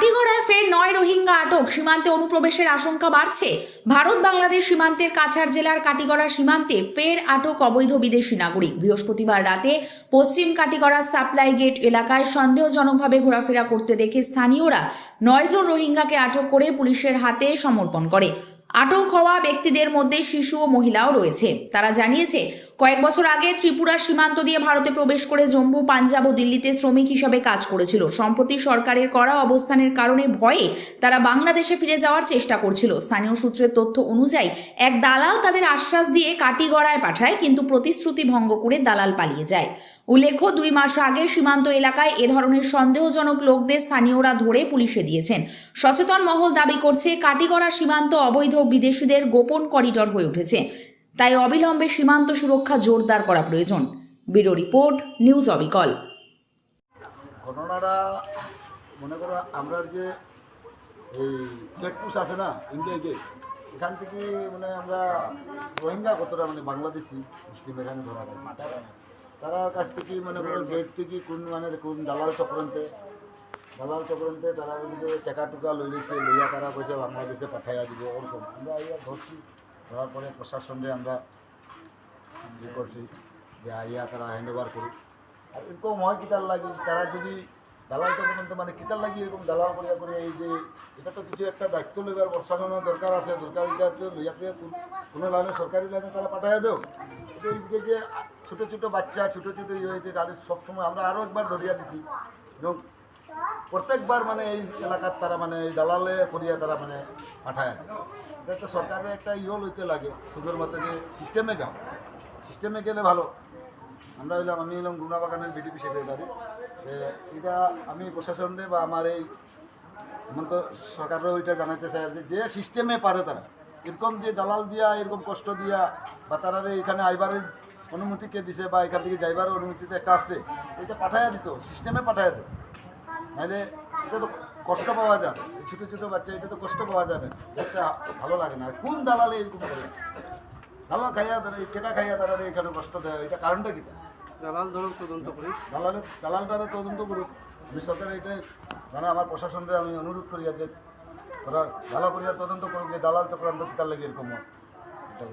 কাটিগড়ায় ফের নয় রোহিঙ্গা আটক। সীমান্তে অনুপ্রবেশের আশঙ্কা বাড়ছে। ভারত বাংলাদেশ সীমান্তের কাছাড় জেলার কাটিগড়া সীমান্তে ফের আটক অবৈধ বিদেশি নাগরিক। বৃহস্পতিবার রাতে পশ্চিম কাটিগড়া সাপ্লাই গেট এলাকায় সন্দেহজনকভাবে ঘোরাফেরা করতে দেখে স্থানীয়রা নয়জন রোহিঙ্গাকে আটক করে পুলিশের হাতে সমর্পণ করে। আটক হওয়া ব্যক্তিদের মধ্যে শিশু ও মহিলাও রয়েছে। তারা জানিয়েছে কয়েক বছর আগে ত্রিপুরা সীমান্ত দিয়ে ভারতে প্রবেশ করে জম্মু, পাঞ্জাব ও দিল্লিতে শ্রমিক হিসাবে কাজ করেছিল। সম্প্রতি সরকারের করা অবস্থানের কারণে ভয়ে তারা বাংলাদেশে ফিরে যাওয়ার চেষ্টা করছিল। স্থানীয় সূত্রের তথ্য অনুযায়ী, এক দালাল তাদের আশ্বাস দিয়ে কাটিগড়ায় পাঠায়, কিন্তু প্রতিশ্রুতি ভঙ্গ করে দালাল পালিয়ে যায়। উল্লেখ্য, দুই মাস আগে সীমান্ত এলাকায় এ ধরনের সন্দেহজনক লোকদের স্থানীয়রা ধরে পুলিশে দিয়েছেন। সচেতন মহল দাবি করছে, কাটিগড়া সীমান্ত অবৈধ বিদেশিদের গোপন করিডর হয়ে উঠেছে। তাই অবিলম্বে সীমান্ত সুরক্ষা জোরদার করা প্রয়োজন। ব্যুরো রিপোর্ট, নিউজ অবিকল। ঘটনাটা মনে করো আমরা যে এই চেকপোস্ট আছে না ইন্ডিয়া গেট, এখান থেকে মানে আমরা রোহিঙ্গা কতটা মানে বাংলাদেশি, মুসলিম এখানে ধরা হয় তারা কাছ থেকে মনে করো গেট থেকে কোন মানে কোন দালাল চক্রান্তে দালাল চক্রান্তে তারা টাকা টুকা লই লইয়া তারা কইছে বাংলাদেশে পাঠাইয়া দিব, ওরকম। আমরা ধরছি। ধরার পরে প্রশাসনে আমরা ইয়ে করছি, যে আইয়া তারা হ্যান্ড ওভার করুক। আর এরকম হয় কিতার লাগে? তারা যদি দালাল চক্রান্ত মানে কিতার লাগি এরকম দালাল করিয়া করে এই যে, এটা তো কিছু একটা দায়িত্ব লইবার প্রশাসনের দরকার আছে, দরকার এটা তো লইয়া কোনো লাইনে, সরকারি লাইনে তারা পাঠাইয়া দেও। এইদিকে যে ছোটো ছোটো বাচ্চা, ছোটো ছোটো ইয়ে হয়েছে তাদের সবসময় আমরা আরও একবার ধরিয়া দিছি। প্রত্যেকবার মানে এই এলাকার তারা মানে এই দালালে করিয়া তারা মানে পাঠায় এটা সরকারের একটা ইয়ে লইতে লাগে সুন্দর মতো যে সিস্টেমে যাও। সিস্টেমে গেলে ভালো। আমরা হইলাম, আমি হইলাম গুনা বাগানের বিডিপি সেক্রেটারি এটা আমি প্রশাসনে বা আমার এই হেমন্ত সরকারও ওইটা জানাইতে চাই যে যে সিস্টেমে পারে তারা। এরকম যে দালাল দিয়া, এরকম কষ্ট দিয়া, বা তারা এখানে আইবারের অনুমতি কে দিছে বা এখান থেকে যাইবার অনুমতিতে একটা আছে, এটা পাঠাইয়া দিত সিস্টেমে পাঠাইয়া দিত। নাহলে এটা তো কষ্ট পাওয়া যায়। ছোটো ছোটো বাচ্চা এটা তো কষ্ট পাওয়া যায় না। দেখতে ভালো লাগে না। আর কোন দালালে এরকম করে? দালাল খাইয়া তারা এই টেকা খাইয়া তারা এখানে কষ্ট দেয়। এটা কারণটা কি দালাল ধরুন তদন্ত করি দালালের দালালটারে তদন্ত করুক। আমি সরকার এটাই মানে আমার প্রশাসনকে আমি অনুরোধ করি যে ওরা ভালো করিয়া তদন্ত করুক। যে দালাল চক্রান্ত কিতার লাগে এরকম হয়। এটা।